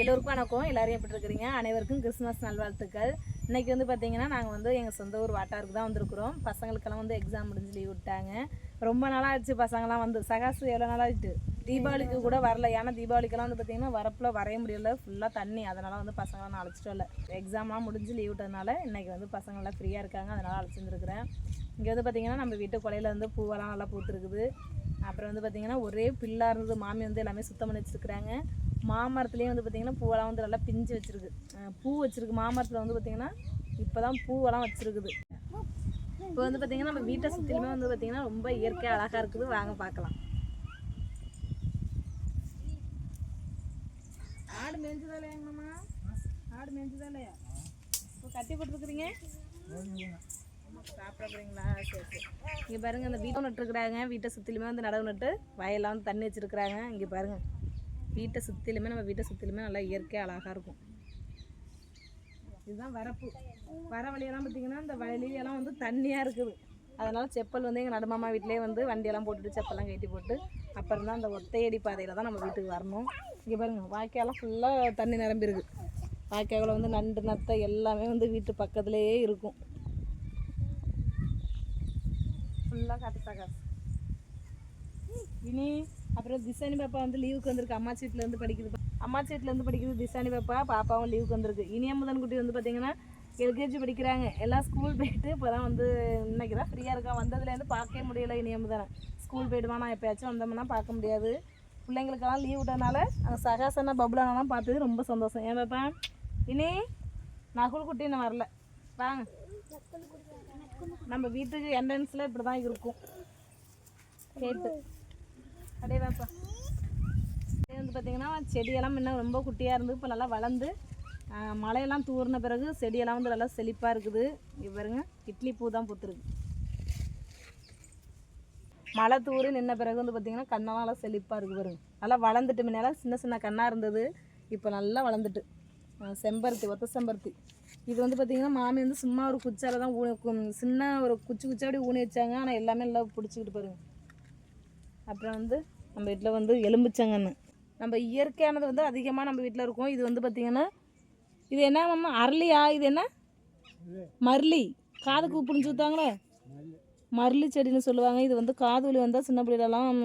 எல்லோருக்கும் வணக்கம். எல்லாரும் எப்படி இருக்கிறீங்க? அனைவருக்கும் கிறிஸ்மஸ் நல்வாழ்த்துக்கள். இன்னைக்கு வந்து பார்த்தீங்கன்னா நாங்கள் வந்து எங்கள் சொந்த ஊர் வாட்டாருக்கு தான் வந்திருக்கிறோம். பசங்களுக்கெல்லாம் வந்து எக்ஸாம் முடிஞ்சு லீவ் விட்டாங்க. ரொம்ப நாளாக ஆச்சு பசங்களாம் வந்து. சகாசு எவ்வளோ நாள் ஆயிட்டு தீபாவளிக்கு கூட வரல. ஏன்னா தீபாவளிக்கெல்லாம் வந்து பார்த்தீங்கன்னா வரப்பில் வரைய முடியல. ஃபுல்லாக தண்ணி. அதனால் வந்து பசங்களாம் நான் அழைச்சிட்டு வரல. எக்ஸாம்லாம் முடிஞ்சு லீவ் விட்டதுனால இன்றைக்கி வந்து பசங்களாம் ஃப்ரீயாக இருக்காங்க. அதனால் அழைச்சிருந்துருக்குறேன். இங்கே வந்து பார்த்தீங்கன்னா நம்ம வீட்டு கொலையில் வந்து பூவெல்லாம் நல்லா பூத்துருக்குது. அப்புறம் வந்து பார்த்திங்கன்னா ஒரே பில்லாக இருந்தது. மாமி வந்து எல்லாமே சுத்தம் பண்ணி வச்சுருக்குறாங்க. மாமரத்துலேயும் வந்து பார்த்திங்கன்னா பூவெல்லாம் வந்து நல்லா பிஞ்சு வச்சுருக்கு. பூ வச்சுருக்கு. மாமரத்தில் வந்து பார்த்திங்கன்னா இப்போ தான் பூவெல்லாம் வச்சுருக்குது. இப்போ வந்து பார்த்திங்கன்னா நம்ம வீட்டை சுற்றிலுமே வந்து பார்த்திங்கன்னா ரொம்ப இயற்கையாக அழகாக இருக்குது. வாங்க பார்க்கலாம். ஆடு இல்லையாங்கம்மா ஆடு மேய்ஞ்சதா இல்லையா இப்போ கட்டி போட்டுருக்குறீங்க சாப்பிட சரி சரி. இங்கே பாருங்க அந்த வீட்டை நட்டுருக்குறாங்க வீட்டை சுற்றிலுமே வந்து நடவு நட்டு வயல்லாம் வந்து தண்ணி வச்சுருக்குறாங்க இங்கே பாருங்க வீட்டை சுற்றிலுமே நம்ம வீட்டை சுற்றிலுமே நல்லா இயற்கையாக அழகாக இருக்கும். இதுதான் வரப்பு. வர வழியெல்லாம் பார்த்தீங்கன்னா இந்த வழியெல்லாம் வந்து தண்ணியாக இருக்குது. அதனால் செப்பல் வந்து எங்கள் நடுமாமா வீட்டிலேயே வந்து வண்டியெல்லாம் போட்டுட்டு செப்பல்லாம் கட்டி போட்டு அப்புறம் தான் அந்த ஒத்தையடி பாதையில் தான் நம்ம வீட்டுக்கு வரணும். இங்கே பாருங்கள் வாய்க்காலாம் ஃபுல்லாக தண்ணி நிரம்பிருக்கு வாய்க்காவில் வந்து நண்டு நத்தை எல்லாமே வந்து வீட்டு பக்கத்துலேயே இருக்கும். ஃபுல்லாக காட்டு சகாஸ் இனி அப்புறம் திசானி பாப்பா வந்து லீவுக்கு வந்திருக்கு. அம்மாச்சி வீட்டில் படிக்குது. அம்மாச்சி வீட்டில் படிக்கிறது படிக்குது திசானி பாப்பா பாப்பாவும் லீவுக்கு வந்திருக்கு. இனியமுதன் குட்டி வந்து பார்த்தீங்கன்னா எல்கேஜி படிக்கிறாங்க. எல்லாம் ஸ்கூல் போயிட்டு இப்போ தான் வந்து இன்னைக்கு தான் ஃப்ரீயாக இருக்கான். வந்ததுலேருந்து பார்க்கவே முடியல தானே ஸ்கூல் போயிடுவானா எப்பயாச்சும் வந்தோம்னா பார்க்க முடியாது. பிள்ளைங்களுக்கெல்லாம் லீவ் விட்டதுனால அந்த சகாசனா பபுலானெல்லாம் பார்த்தது ரொம்ப சந்தோஷம். ஏன் பாப்பா? இனி நகுல் குட்டி இன்னும் வரல. வாங்க. நம்ம வீட்டுக்கு என்ட்ரன்ஸில் இப்படி தான் இருக்கும். கேட்டு. அப்படியே வாப்பா வந்து பார்த்திங்கன்னா செடியெல்லாம் முன்ன ரொம்ப குட்டியாக இருந்து இப்போ நல்லா வளர்ந்து மழையெல்லாம் தூர்ன பிறகு செடியெல்லாம் வந்து நல்லா செழிப்பாக இருக்குது. இங்க பாருங்க இட்லி பூ தான் பூத்துருக்கு. மழை தூரி நின்ன பிறகு வந்து பார்த்திங்கன்னா கண்ணெல்லாம் நல்லா செழிப்பாக இருக்குது பாருங்க. நல்லா வளர்ந்துட்டு முன்னால சின்ன சின்ன கண்ணாக இருந்தது. இப்போ நல்லா வளர்ந்துட்டு செம்பருத்தி ஒத்த செம்பருத்தி. இது வந்து பார்த்திங்கன்னா மாமி வந்து சும்மா ஒரு குச்சால தான் ஊனி கு- சின்ன ஒரு குச்சி குச்சாடி ஊனி வச்சாங்க. ஆனால் எல்லாமே நல்லா பிடிச்சிக்கிட்டு பாருங்க. அப்புறம் வந்து நம்ம வீட்டில் வந்து எலும்புச்சங்கன்னு நம்ம இயற்கையானது வந்து அதிகமாக நம்ம வீட்டில் இருக்கும். இது வந்து பார்த்திங்கன்னா இது என்ன மாமா அரளியா? இது என்ன? மர்லி காதுக்கு புரிஞ்சு ஊத்தாங்களே மர்லி செடின்னு சொல்லுவாங்க. இது வந்து காது வலி வந்தால் சின்ன பிள்ளைகளெல்லாம்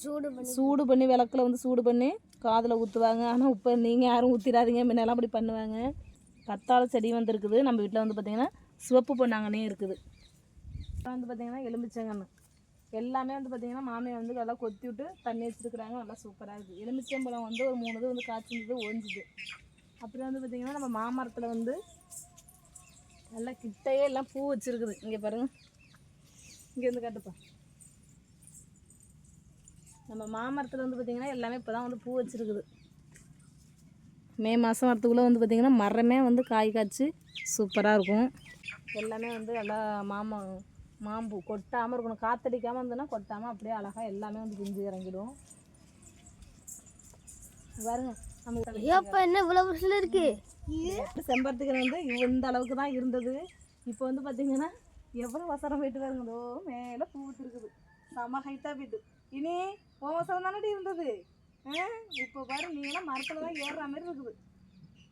சூடு பண்ணி சூடு பண்ணி விளக்குல வந்து சூடு பண்ணி காதில் ஊற்றுவாங்க ஆனால் இப்போ நீங்கள் யாரும் ஊற்றிடாதீங்க முன்னெல்லாம் அப்படி பண்ணுவாங்க. கத்தாழை செடி வந்து இருக்குது நம்ம வீட்டில் வந்து பார்த்திங்கன்னா சிவப்பு பொன்னாங்கண்ணே இருக்குது. அப்புறம் வந்து பார்த்திங்கன்னா எலுமிச்சங்கன்னு எல்லாமே வந்து பார்த்திங்கன்னா மாமியை வந்து நல்லா கொத்தி விட்டு தண்ணி வச்சுருக்குறாங்க. நல்லா சூப்பராக இருக்குது எலுமிச்சம்பழம் வந்து ஒரு மூணு இது வந்து காய்ச்சிருந்தது ஒழிஞ்சுது அப்புறம் வந்து பார்த்திங்கன்னா நம்ம மாமரத்தில் வந்து நல்லா கிட்டையே எல்லாம் பூ வச்சுருக்குது. இங்கே பாருங்க. இங்கேருந்து காட்டுப்பா. நம்ம மாமரத்தில் வந்து பார்த்திங்கன்னா எல்லாமே இப்போ தான் வந்து பூ வச்சுருக்குது. மே மாதம் வரத்துக்குள்ளே வந்து பார்த்திங்கன்னா மரமே வந்து காய் காய்ச்சி சூப்பராக இருக்கும். எல்லாமே வந்து நல்லா மாமா மாம்பூ கொட்டாமல் இருக்கணும். காற்றடிக்காமல் இருந்ததுன்னா கொட்டாமல் அப்படியே அழகாக எல்லாமே வந்து பிஞ்சு இறங்கிடும். பாருங்கள் ஏப்பா என்ன இவ்வளோ வருஷம் இருக்கு? வந்து இந்த அளவுக்கு தான் இருந்தது. இப்போ வந்து பார்த்தீங்கன்னா எவ்வளோ வசரம் போயிட்டு வருங்களோ மேலே பூத்து இருக்குது செம ஹைட்டாக போயிட்டு. இனி உன் வசரம் தானடி இருந்தது? இப்போ பாரு நீங்களாம் மரத்தில் தான் ஏறுற மாதிரி இருக்குது.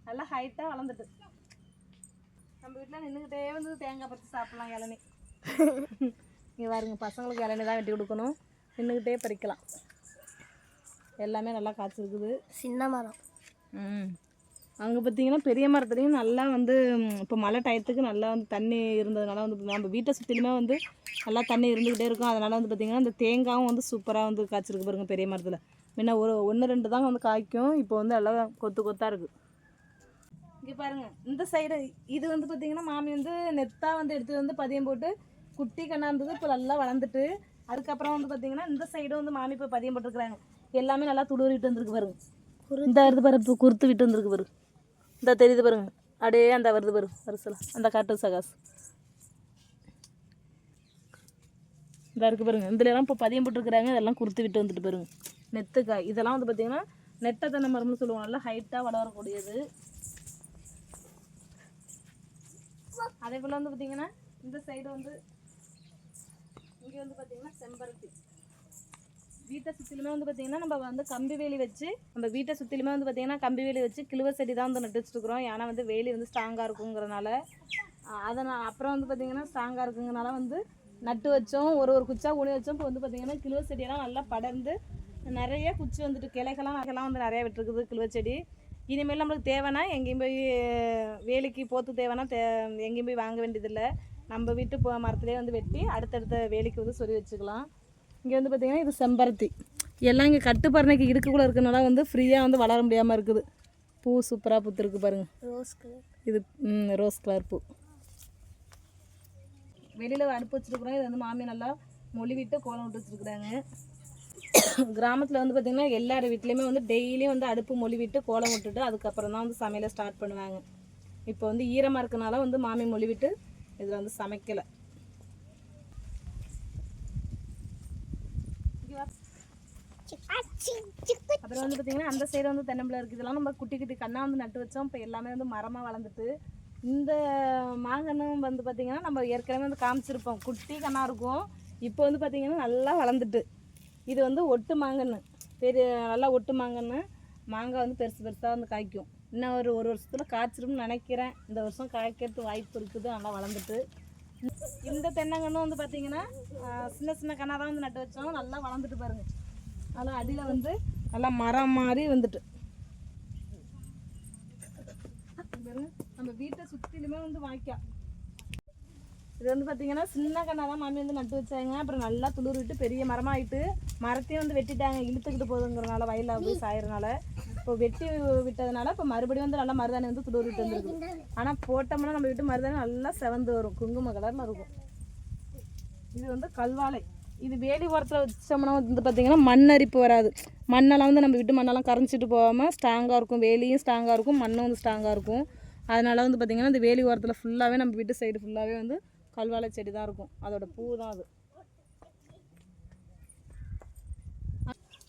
நல்லா ஹைட்டாக வளர்ந்துட்டு. நம்ம வீட்டில் நின்றுக்கிட்டே வந்து தேங்காய் பறித்து சாப்பிட்லாம் இளநீ. இங்கே பாருங்க பசங்களுக்கு இளநீ தான் வெட்டி கொடுக்கணும். நின்றுக்கிட்டே பறிக்கலாம். எல்லாமே நல்லா காய்ச்சிருக்குது. சின்ன மரம். ம். அங்கே பார்த்தீங்கன்னா பெரிய மரத்துலேயும் நல்லா வந்து இப்போ மழை டயத்துக்கு நல்லா வந்து தண்ணி இருந்ததுனால வந்து நம்ம வீட்டை சுற்றிலுமே வந்து நல்லா தண்ணி இருந்துக்கிட்டே இருக்கும். அதனால் வந்து பார்த்திங்கன்னா இந்த தேங்காயும் வந்து சூப்பராக வந்து காய்ச்சிருக்கு பாருங்க பெரிய மரத்தில். முன்ன ஒரு ஒன்று ரெண்டு தான் வந்து காய்க்கும். இப்போ வந்து எல்லாம் கொத்து கொத்தாக இருக்குது இங்கே பாருங்க இந்த சைடு இது வந்து பார்த்திங்கன்னா மாமி வந்து நெத்தாக வந்து எடுத்து வந்து பதியம் போட்டு குட்டி கண்ணா இருந்தது. இப்போ நல்லா வளர்ந்துட்டு அதுக்கப்புறம் வந்து பார்த்திங்கன்னா இந்த சைடு வந்து மாமி இப்போ பதியம் போட்டுருக்குறாங்க. எல்லாமே நல்லா துளுரிட்டு வந்துருக்கு பாருங்க. இந்த வருது பாரு இப்போ குறுத்து விட்டு வந்திருக்கு பாரு இந்த தெரியுது பாருங்க. அப்படியே அந்த வருது பாரு வரிசலாம் அந்த காட்டு சகாஸ் இந்த இருக்கு பாருங்க. இதுலலாம் இப்போ பதியம் போட்டுருக்குறாங்க. இதெல்லாம் குறுத்து விட்டு வந்துட்டு பாருங்க. நெத்துக்காய். இதெல்லாம் வந்து பார்த்தீங்கன்னா நெட்டை தென்னை மரம்னு சொல்லுவோம் நல்லா ஹைட்டாக வளரக்கூடியது. அதே போல் வந்து பார்த்தீங்கன்னா இந்த சைடு வந்து இங்கே வந்து பார்த்தீங்கன்னா செம்பருத்தி. வீட்டை சுற்றிலுமே வந்து பார்த்திங்கன்னா நம்ம வந்து கம்பி வேலி வச்சு நம்ம வீட்டை சுற்றிலுமே வந்து பார்த்திங்கன்னா கம்பி வேலி வச்சு கிழுவ செடி தான் வந்து நட்டு வச்சுருக்குறோம் ஏன்னா வந்து வேலி வந்து ஸ்ட்ராங்காக இருக்குங்கிறனால. அதனால் அப்புறம் வந்து பார்த்திங்கன்னா ஸ்ட்ராங்காக இருக்குங்கிறனால வந்து நட்டு வச்சோம். ஒரு ஒரு குச்சா ஊனி வச்சோம். இப்போ வந்து பார்த்திங்கன்னா கிழுவ செடியெல்லாம் நல்லா படர்ந்து நிறைய குச்சி வந்துட்டு கிளைகள்லாம் நகைலாம் வந்து நிறையா விட்டுருக்குது கிழுவ செடி. இனிமேல் நம்மளுக்கு தேவைன்னா எங்கேயும் போய் வேலிக்கு போத்து தேவைன்னா தே எங்கேயும் போய் வாங்க வேண்டியதில்லை. நம்ம வீட்டு மரத்துலேயே வந்து வெட்டி அடுத்தடுத்த வேலிக்கு வந்து சொல்லி வச்சுக்கலாம். இங்கே வந்து பார்த்திங்கன்னா இது செம்பருத்தி. எல்லாம் இங்கே கட்டுப்பறனைக்கு இடுக்குள்ளே இருக்கனால வந்து ஃப்ரீயாக வந்து வளர முடியாமல் இருக்குது. பூ சூப்பராக பூத்துருக்கு பாருங்கள் ரோஸ் கலர் இது ரோஸ் கலர் பூ. வெளியில் அடுப்பு வச்சுருக்குறோம். இது வந்து மாமி நல்லா மொழிவிட்டு கோலம் விட்டு வச்சுருக்குறாங்க. கிராமத்தில் வந்து பார்த்திங்கன்னா எல்லார் வீட்லேயுமே வந்து டெய்லியும் வந்து அடுப்பு மொழிவிட்டு கோலம் விட்டுட்டு அதுக்கப்புறம் தான் வந்து சமையலை ஸ்டார்ட் பண்ணுவாங்க. இப்போ வந்து ஈரமாக இருக்கனால வந்து மாமி மொழிவிட்டு இதில் வந்து சமைக்கலை. அப்புறம் வந்து பார்த்திங்கன்னா அந்த சைடு வந்து தென்னம்பிள்ளை இருக்குது இதெல்லாம் நம்ம குட்டி குட்டி கண்ணா வந்து நட்டு வச்சோம். இப்போ எல்லாமே வந்து மரமாக வளர்ந்துட்டு இந்த மாங்கன்னும் வந்து பார்த்திங்கன்னா நம்ம ஏற்கனவே வந்து காமிச்சிருப்போம். குட்டி கண்ணா இருக்கும். இப்போ வந்து பார்த்திங்கன்னா நல்லா வளர்ந்துட்டு. இது வந்து ஒட்டு மாங்கன்னு. பெரிய நல்லா ஒட்டு மாங்கன்னு மாங்காய் வந்து பெருசு பெருசாக வந்து காய்க்கும். இன்னும் ஒரு ஒரு வருஷத்தில் காய்ச்சிரும்னு நினைக்கிறேன். இந்த வருஷம் காய்க்கிறதுக்கு வாய்ப்பு இருக்குது. நல்லா வளர்ந்துட்டு. இந்த தென்னங்கன்று வந்து பார்த்தீங்கன்னா சின்ன சின்ன கண்ணாக தான் வந்து நட்டு வச்சோம். நல்லா வளர்ந்துட்டு பாருங்க. நல்லா அடியில் வந்து நல்லா மரம் மாதிரி வந்துட்டு. பாருங்க, நம்ம வீட்டை சுற்றிலுமே வந்து வாய்க்கா. இது வந்து பார்த்தீங்கன்னா சின்ன கண்ணாக தான் மாமி வந்து நட்டு வச்சாங்க. அப்புறம் நல்லா துளிர் விட்டு பெரிய மரமாக ஆகிட்டு மரத்தையும் வந்து வெட்டிட்டாங்க. இழுத்துக்கிட்டு போகுதுங்கிறனால வயலில் போய் சாயறனால இப்போ வெட்டி விட்டதுனால இப்போ மறுபடியும் வந்து நல்லா மருதாணி வந்து துடு விட்டு வந்துருக்கு ஆனால் போட்டோம்னா நம்ம வீட்டு மருதாணி நல்லா செவந்து வரும். குங்கும கலரில் இருக்கும். இது வந்து கல்வாழை. இது வேலி ஓரத்தில் வச்சோம்னா வந்து பார்த்திங்கன்னா மண் அரிப்பு வராது. மண்ணெல்லாம் வந்து நம்ம விட்டு மண்ணெல்லாம் கரைஞ்சிட்டு போகாமல் ஸ்ட்ராங்காக இருக்கும். வேலியும் ஸ்ட்ராங்காக இருக்கும். மண்ணும் வந்து ஸ்ட்ராங்காக இருக்கும். அதனால வந்து பார்த்திங்கன்னா இந்த வேலி ஓரத்தில் ஃபுல்லாகவே நம்ம வீட்டு சைடு ஃபுல்லாகவே வந்து கல்வாழை செடி தான் இருக்கும். அதோட பூ தான் அது.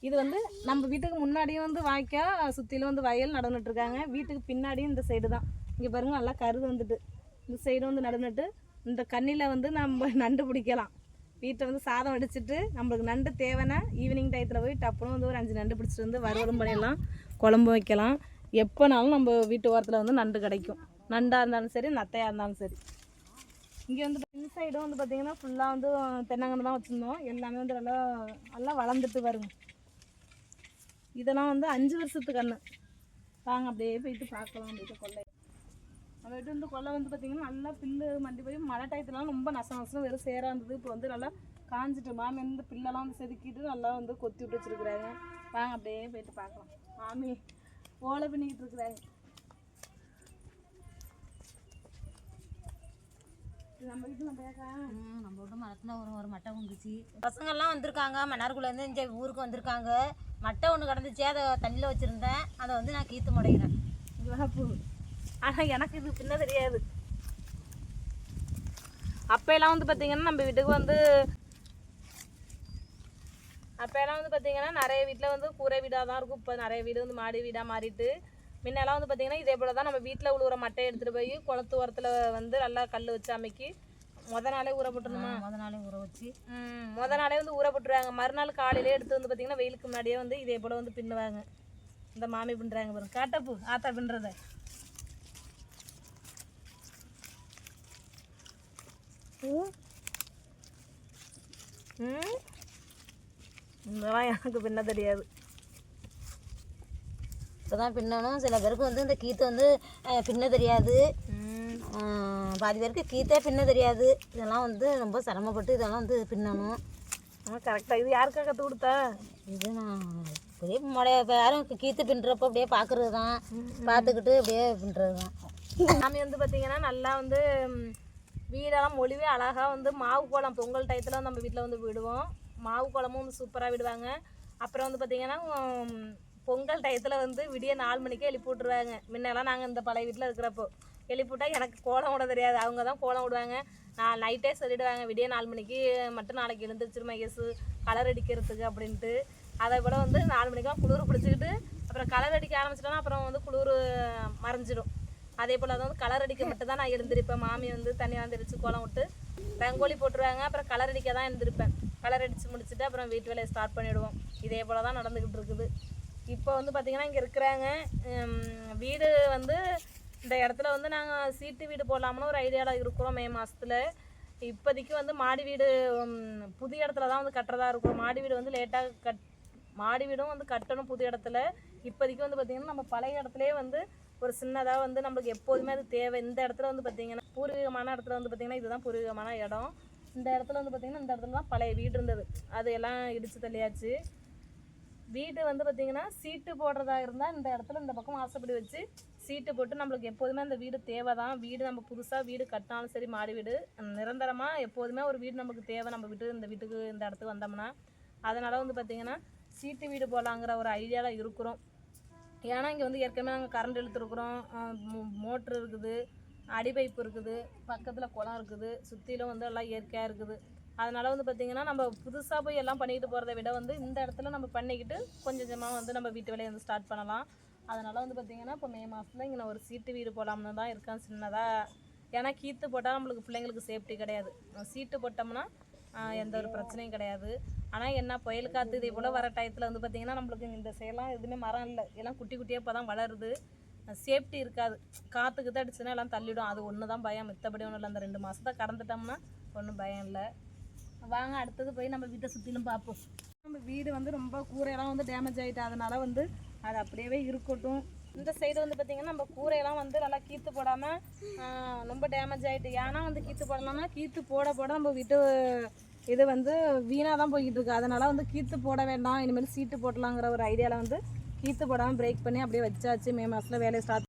இது வந்து நம்ம வீட்டுக்கு முன்னாடியும் வந்து வாய்க்கா சுற்றிலும் வந்து வயல் நடந்துட்டு இருக்காங்க வீட்டுக்கு பின்னாடியும் இந்த சைடு தான். இங்கே பாருங்க நல்லா கருது வந்துட்டு. இந்த சைடு வந்து நடந்துட்டு இந்த கண்ணியில் வந்து நம்ம நண்டு பிடிக்கலாம். வீட்டை வந்து சாதம் வடிச்சிட்டு நம்மளுக்கு நண்டு தேவைன்னா ஈவினிங் டயத்தில் போய் டப்புன்னு வந்து ஒரு அஞ்சு நண்டு பிடிச்சிட்டு வந்து வறுவலும் பண்ணிடலாம். குழம்பு வைக்கலாம். எப்போனாலும் நம்ம வீட்டு ஓரத்தில் வந்து நண்டு கிடைக்கும். நண்டாக இருந்தாலும் சரி நத்தையாக இருந்தாலும் சரி. இங்கே வந்து இந்த சைடும் வந்து பார்த்தீங்கன்னா ஃபுல்லாக வந்து தென்னங்கன்று தான் வச்சுருந்தோம். எல்லாமே வந்து நல்லா நல்லா வளர்ந்துட்டு வருங்க. இதெல்லாம் வந்து அஞ்சு வருஷத்து கன்று வாங்க அப்படியே போயிட்டு பார்க்கலாம் அப்படியே கொள்ளை. நம்ம வீட்டு வந்து கொள்ளை வந்து பார்த்திங்கன்னா நல்லா பில்லு மண்டி போய் மழை டயத்துலலாம் ரொம்ப நசம் நசம் வெறும் சேராக இருந்தது. இப்போ வந்து நல்லா காஞ்சிட்டு மாமி வந்து பில்லெல்லாம் வந்து செதுக்கிட்டு நல்லா வந்து கொத்தி விட்டு வச்சுருக்குறாங்க. வாங்க அப்படியே போயிட்டு பார்க்கலாம். மாமி ஓலை பண்ணிக்கிட்டு இருக்கிறாங்க. நம்ம வீட்டு நம்ம நம்ம மரத்தில் ஒரு ஒரு மட்டை வந்துச்சு பசங்கள்லாம் வந்திருக்காங்க. மன்னார்குள்ளேருந்து இந்த ஊருக்கு வந்திருக்காங்க. மட்டை ஒன்று கிடந்துச்சு அதை தண்ணியில் வச்சுருந்தேன். அதை வந்து நான் கீத்து முடையிறேன். சிவப்பு ஆனால் எனக்கு இது பின்ன தெரியாது. அப்போயெல்லாம் வந்து பார்த்தீங்கன்னா நம்ம வீட்டுக்கு வந்து அப்போயெல்லாம் வந்து பார்த்தீங்கன்னா நிறைய வீட்டில் வந்து கூரை வீடாக தான் இருக்கும். இப்போ நிறைய வீடு வந்து மாடி வீடாக மாறிட்டு முன்னெல்லாம் வந்து பார்த்தீங்கன்னா இதே போல் தான் நம்ம வீட்டில் உழுவுற மட்டையை எடுத்துகிட்டு போய் குளத்து ஓரத்தில் வந்து நல்லா கல் வச்சு அமைக்கி முத நாளே ஊற போட்டுருணுமா முத நாளே ஊற வச்சு. முத நாளே வந்து ஊற போட்டுருவாங்க. மறுநாள் காலையிலே எடுத்து வந்து பார்த்தீங்கன்னா வெயிலுக்கு முன்னாடியே வந்து இதே போல் வந்து பின்னுவாங்க. இந்த மாமி பின்னுறாங்க பாருங்க. காட்டப்பு ஆத்தா பின்னுறத. இதெல்லாம் எனக்கு பின்ன தெரியாது. இப்போ தான் பின்னணும். சில பேருக்கு வந்து இந்த கீத்து வந்து பின்ன தெரியாது. பாதி பேருக்கு கீத்தே பின்ன தெரியாது. இதெல்லாம் வந்து ரொம்ப சிரமப்பட்டு இதெல்லாம் வந்து பின்னணும். ஆனால் கரெக்டாக இது யாருக்கா கற்றுக் கொடுத்தா? இது நான் அப்படியே முடைய இப்போ யாரும் கீத்து பின்னுறப்போ அப்படியே பார்க்குறது தான் பார்த்துக்கிட்டு அப்படியே பின்னுறது தான் சாமி வந்து பார்த்திங்கன்னா நல்லா வந்து வீடெல்லாம் மொழிவே அழகாக வந்து மாவு கோலம் பொங்கல் டயத்தில் நம்ம வீட்டில் வந்து விடுவோம். மாவு கோலமும் வந்து சூப்பராக விடுவாங்க. அப்புறம் வந்து பார்த்திங்கன்னா பொங்கல் டயத்தில் வந்து விடிய நாலு மணிக்கே எழுப்பி விட்ருவாங்க முன்னெல்லாம் நாங்கள் இந்த பழைய வீட்டில் இருக்கிறப்போ. எழுப்பி விட்டா எனக்கு கோலம் விட தெரியாது. அவங்க தான் கோலம் விடுவாங்க. நான் நைட்டே சொல்லிடுவாங்க விடிய நாலு மணிக்கு மட்டும் நாளைக்கு எழுந்திரிச்சிரு மகேஷ் கலர் அடிக்கிறதுக்கு அப்படின்ட்டு. அதை போல் வந்து நாலு மணிக்கெல்லாம் குளிர் பிடிச்சிக்கிட்டு அப்புறம் கலர் அடிக்க ஆரம்பிச்சிட்டோன்னா அப்புறம் வந்து குளிர் மறைஞ்சிடும். அதே போல் வந்து கலர் அடிக்க மட்டும் தான் நான் எழுந்திருப்பேன். மாமி வந்து தண்ணி வந்து கோலம் விட்டு ரங்கோலி போட்டுருவாங்க. அப்புறம் கலர் அடிக்க தான் எழுந்திருப்பேன். கலர் அடித்து முடிச்சுட்டு அப்புறம் வீட்டு வேலையை ஸ்டார்ட் பண்ணிவிடுவோம் இதே போல் தான் நடந்துக்கிட்டு இருக்குது. இப்போ வந்து பார்த்திங்கன்னா இங்கே இருக்கிறாங்க. வீடு வந்து இந்த இடத்துல வந்து நாங்கள் சீட்டு வீடு போடலாம்னு ஒரு ஐடியாவில் இருக்கிறோம் மே மாதத்தில் இப்போதைக்கு வந்து மாடி வீடு புது இடத்துல தான் வந்து கட்டுறதா இருக்கும். மாடி வீடு வந்து லேட்டாக கட் மாடி வீடும் வந்து கட்டணும் புது இடத்துல. இப்போதைக்கு வந்து பார்த்திங்கன்னா நம்ம பழைய இடத்துலேயே வந்து ஒரு சின்னதாக வந்து நம்மளுக்கு எப்போதுமே அது தேவை. இந்த இடத்துல வந்து பார்த்திங்கன்னா பூர்வீகமான இடத்துல வந்து பார்த்திங்கன்னா இதுதான் பூர்வீகமான இடம். இந்த இடத்துல வந்து பார்த்திங்கன்னா இந்த இடத்துல தான் பழைய வீடு இருந்தது. அது எல்லாம் இடித்து தள்ளியாச்சு. வீடு வந்து பார்த்திங்கன்னா சீட்டு போடுறதா இருந்தால் இந்த இடத்துல இந்த பக்கம் ஆசைப்படி வச்சு சீட்டு போட்டு நம்மளுக்கு எப்போதுமே அந்த வீடு தேவை தான் வீடு நம்ம புதுசாக வீடு கட்டினாலும் சரி மாடி வீடு நிரந்தரமாக எப்போதுமே ஒரு வீடு நமக்கு தேவை. நம்ம வீட்டு இந்த வீட்டுக்கு இந்த இடத்துக்கு வந்தோம்னா. அதனால் வந்து பார்த்திங்கன்னா சீட்டு வீடு போகலாங்கிற ஒரு ஐடியாவில் இருக்கிறோம். ஏன்னா இங்கே வந்து ஏற்கனவே நாங்கள் கரண்ட் இழுத்துருக்குறோம். மோட்ரு இருக்குது அடி பைப் இருக்குது பக்கத்தில் குளம் இருக்குது சுற்றிலும் வந்து எல்லாம் இயற்கையாக இருக்குது. அதனால் வந்து பார்த்திங்கன்னா நம்ம புதுசாக போய் எல்லாம் பண்ணிக்கிட்டு போகிறத விட வந்து இந்த இடத்துல நம்ம பண்ணிக்கிட்டு கொஞ்சம் கொஞ்சமாக வந்து நம்ம வீட்டு வேலையை வந்து ஸ்டார்ட் பண்ணலாம். அதனால் வந்து பார்த்திங்கன்னா இப்போ மே மாதத்துல இங்கே நான் ஒரு சீட்டு வீடு போடாமல் தான் இருக்கேன் சின்னதாக ஏன்னா கீத்து போட்டால் நம்மளுக்கு பிள்ளைங்களுக்கு சேஃப்டி கிடையாது. சீட்டு போட்டோம்னா எந்த ஒரு பிரச்சனையும் கிடையாது. ஆனால் என்ன புயல் காற்று இதே போல் வர டயத்தில் வந்து பார்த்திங்கன்னா நம்மளுக்கு இந்த சைடெல்லாம் எதுவுமே மரம் இல்லை. எல்லாம் குட்டி குட்டியாக இப்போ தான் வளருது. சேஃப்டி இருக்காது. காற்றுக்கு தான் அடிச்சுன்னா எல்லாம் தள்ளிவிடும் அது ஒன்று தான் பயம். மித்தபடி ஒன்றும் இல்லை. அந்த ரெண்டு மாதத்தை கடந்துட்டோம்னா ஒன்றும் பயம் இல்லை. வாங்க அடுத்தது போய் நம்ம வீட்டை சுற்றிலும் பார்ப்போம். நம்ம வீடு வந்து ரொம்ப கூரையெல்லாம் வந்து டேமேஜ் ஆகிட்டு அதனால் வந்து அது அப்படியே இருக்கட்டும். இந்த சைடு வந்து பார்த்திங்கன்னா நம்ம கூரையெல்லாம் வந்து நல்லா கீத்து போடாமல் ரொம்ப டேமேஜ் ஆகிட்டு ஏன்னா வந்து கீத்து போடலாம்னா கீத்து போட போட நம்ம வீட்டு இது வந்து வீணாக தான் போய்கிட்டு இருக்கு. அதனால் வந்து கீத்து போட வேண்டாம். இனிமேல் சீட்டு போடலாங்கிற ஒரு ஐடியாவில் வந்து கீத்து போடாமல் பிரேக் பண்ணி அப்படியே வச்சாச்சு. மே மாதத்தில் வேலையை ஸ்டார்ட்